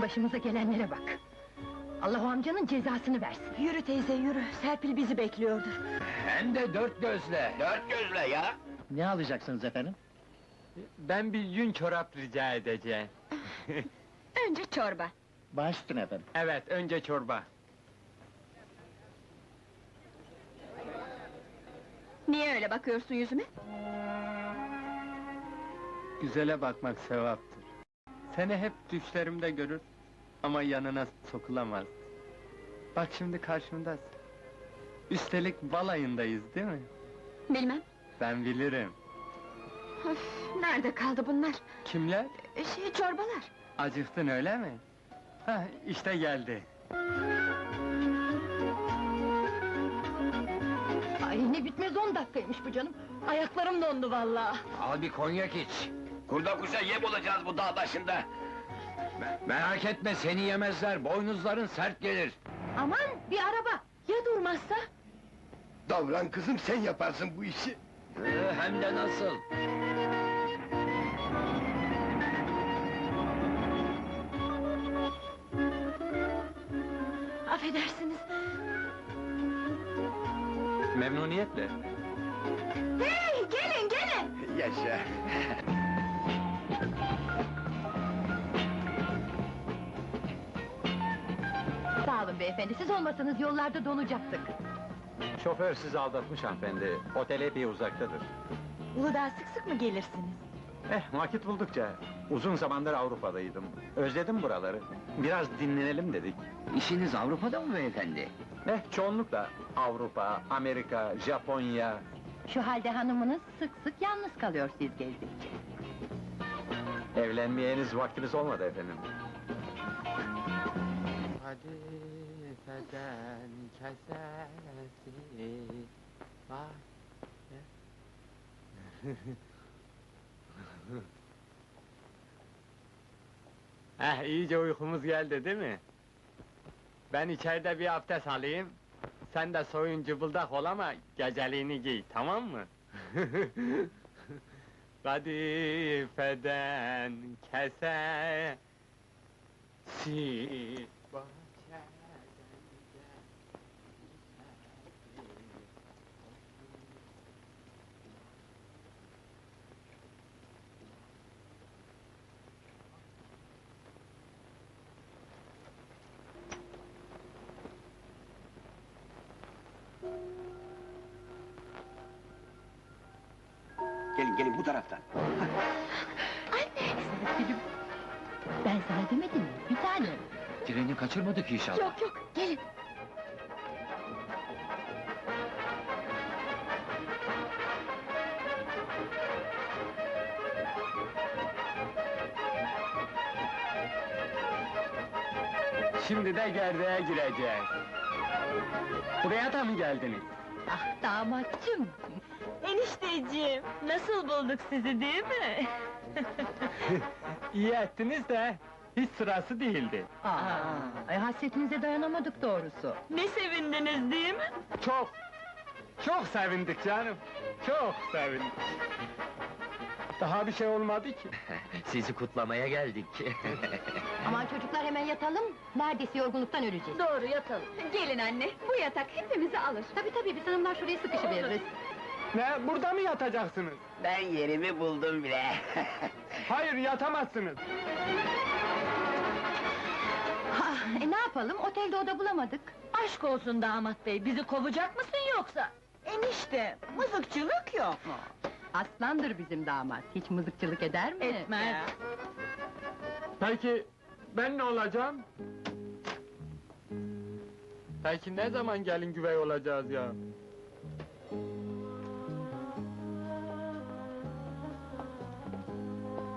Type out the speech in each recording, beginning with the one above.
Başımıza gelenlere bak. Allah o amcanın cezasını versin. Yürü teyze yürü, Serpil bizi bekliyordur. Hem de dört gözle. Dört gözle ya. Ne alacaksınız efendim? Ben bir yün çorap rica edeceğim. Önce çorba. Baş üstüne efendim. Evet, önce çorba. Niye öyle bakıyorsun yüzüme? Güzele bakmak sevaptır. Seni hep düşlerimde görür ama yanına sokulamaz. Bak şimdi karşımdasın. Üstelik balayındayız değil mi? Bilmem. Ben bilirim. Öf, nerede kaldı bunlar? Kimler? E, Şey, çorbalar. Acıktın öyle mi? Hah, işte geldi. Ay ne bitmez on dakikaymış bu canım. Ayaklarım dondu vallahi. Al bir konyak iç. Kurda kuşa yem olacağız bu dağ başında. Me- merak etme seni yemezler. Boynuzların sert gelir. Aman bir araba. Ya durmazsa? Davran kızım sen yaparsın bu işi. Ee, hem de nasıl? Affedersiniz. Memnuniyetle. Hey, gelin gelin! Yaşa. Olun beyefendi, siz olmasanız yollarda donacaktık. Şoför sizi aldatmış hanımefendi. Otel epey uzaktadır. Uludağ'a sık sık mı gelirsiniz? Eh, vakit buldukça. Uzun zamandır Avrupa'daydım. Özledim buraları. Biraz dinlenelim dedik. İşiniz Avrupa'da mı beyefendi? Eh, çoğunlukla Avrupa, Amerika, Japonya... Şu halde hanımınız sık sık yalnız kalıyor siz gezdikçe. Evlenmeye henüz vaktimiz olmadı efendim. Feden kesesi bak. eh iyice uykumuz geldi değil mi? Ben içeride bir abdest alayım. Sen de soyun cıbıldak ol ama geceliğini giy, tamam mı? Kadifeden kese si Gelin gelin bu taraftan. Gülüm, ben sana demedim mi? Bir tane. Treni kaçırmadık inşallah. Yok yok, gelin. Şimdi de gerdeğe gireceğiz. Buraya da mı geldiniz? Ah damatçım. Enişteciğim, nasıl bulduk sizi değil mi? İyi ettiniz de hiç sırası değildi. Aa, ay hasretinize dayanamadık doğrusu. ne sevindiniz değil mi? Çok, çok sevindik canım. Çok sevindik. Daha bir şey olmadı ki. Sizi kutlamaya geldik. Aman çocuklar hemen yatalım. Neredeyse yorgunluktan öleceğiz. Doğru, yatalım. Gelin anne, bu yatak hepimizi alır. Tabii tabii biz hanımlar şuraya sıkışıveririz. Ne, burada mı yatacaksınız? ben yerimi buldum bile. Hayır, yatamazsınız. Ha, e, ne yapalım otelde oda bulamadık. Aşk olsun damat bey, bizi kovacak mısın yoksa? Enişte, mızıkçılık yok mu? Aslandır bizim damat. Hiç mızıkçılık eder mi? Etmez. Peki, ben ne olacağım? Peki ne zaman gelin güvey olacağız ya?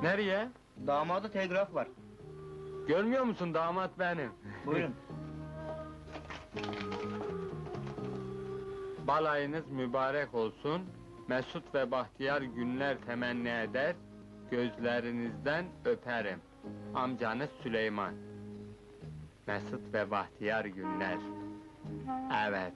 Nereye? Damada telgraf var. Görmüyor musun damat benim? Buyurun. Balayınız mübarek olsun, mesut ve bahtiyar günler temenni eder, gözlerinizden öperim. Amcanız Süleyman. Mesut ve bahtiyar günler. Evet,